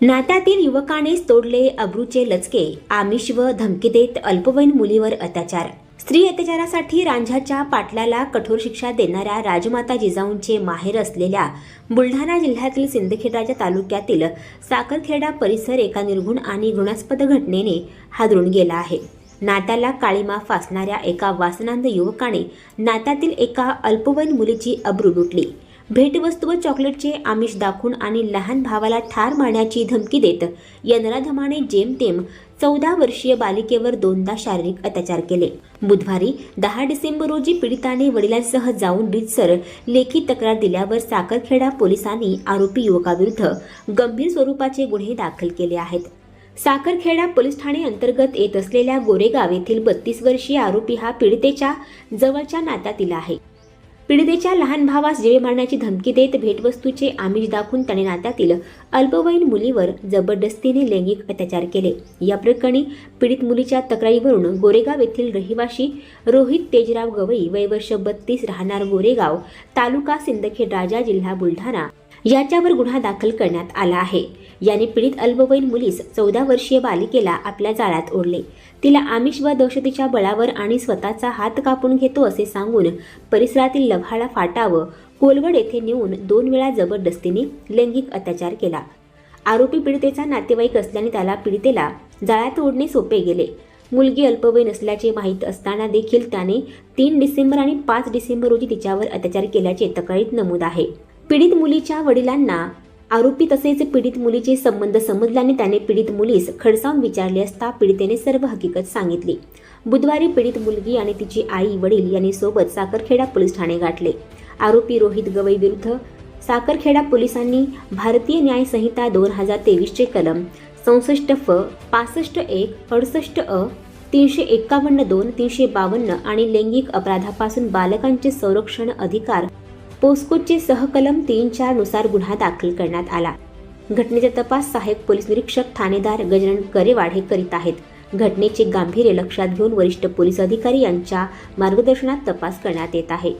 नात्यातील युवकानेच तोडले अब्रूचे लचके आमिष व धमकी देत अल्पवयीन मुलीवर अत्याचार. स्त्री अत्याचारासाठी रांझाच्या पाटलाला कठोर शिक्षा देणाऱ्या राजमाता जिजाऊंचे माहेर असलेल्या बुलढाणा जिल्ह्यातील सिंदखेडाच्या तालुक्यातील साखरखेडा परिसर एका निर्गुण आणि घृणास्पद घटनेने हादरून गेला आहे. नात्याला काळीमा फासणाऱ्या एका वासनांद युवकाने नात्यातील एका अल्पवयीन मुलीची अब्रू लुटली. भेटवस्तू व चॉकलेटचे आमिष दाखवून आणि लहान भावाला ठार मारण्याची धमकी देत या नराधमाने जेमतेम चौदा वर्षीय बालिकेवर दोनदा शारीरिक अत्याचार केले. बुधवारी दहा डिसेंबर रोजी पीडिताने वडिलांसह जाऊन रितसर लेखी तक्रार दिल्यावर साखरखेडा पोलिसांनी आरोपी युवकाविरुद्ध गंभीर स्वरूपाचे गुन्हे दाखल केले आहेत. साखरखेडा पोलीस ठाणे अंतर्गत येत असलेल्या गोरेगाव येथील बत्तीस वर्षीय आरोपी हा पीडितेच्या जवळच्या नात्यातील आहे. पीडितेच्या लहान भावास जीवे मारण्याची धमकी देत भेटवस्तूचे आमिष दाखवून त्याने नात्यातील अल्पवयीन मुलीवर जबरदस्तीने लैंगिक अत्याचार केले. या प्रकरणी पीडित मुलीच्या तक्रारीवरून गोरेगाव येथील रहिवाशी रोहित तेजराव गवई वयवर्ष बत्तीस राहणार गोरेगाव तालुका सिंदखेड राजा जिल्हा बुलढाणा याच्यावर गुन्हा दाखल करण्यात आला आहे. याने पीडित अल्पवयीन मुलीस चौदा वर्षीय बालिकेला आपल्या जाळ्यात ओढले. तिला आमिष व दहशतीच्या बळावर आणि स्वतःचा हात कापून घेतो असे सांगून परिसरातील लव्हाळा फाटा व कोलवड येथे नेऊन दोन वेळा जबरदस्तीने लैंगिक अत्याचार केला. आरोपी पीडितेचा नातेवाईक असल्याने त्याला पीडितेला जाळ्यात ओढणे सोपे गेले. मुलगी अल्पवयीन असल्याचे माहीत असताना देखील त्याने तीन डिसेंबर आणि पाच डिसेंबर रोजी तिच्यावर अत्याचार केल्याचे तक्रारीत नमूद आहे. पीडित मुलीच्या वडिलांना आरोपी तसेच पीडित मुलीचे संबंध समजल्याने त्याने पीडित मुलीस खडसावून विचारले असता पीडितेने सर्व हकीकत सांगितली. बुधवारी पीडित मुलगी आणि तिची आई वडील यांनी सोबत साखरखेडा पोलीस ठाणे गाठले. आरोपी रोहित गवई विरुद्ध साखरखेडा पोलिसांनी भारतीय न्याय संहिता दोन हजार तेवीसचे कलम चौसष्ट फ पासष्ट एक अडुसष्ट अ तीनशे एक्कावन्न दोन तीनशे बावन्न आणि लैंगिक अपराधापासून बालकांचे संरक्षण अधिकार पोस्कोचे सहकलम तीन चारनुसार गुन्हा दाखल करण्यात आला. घटनेचा तपास सहाय्यक पोलीस निरीक्षक ठाणेदार गजानन करेवाड हे करीत आहेत. घटनेचे गांभीर्य लक्षात घेऊन वरिष्ठ पोलीस अधिकारी यांच्या मार्गदर्शनात तपास करण्यात येत आहे.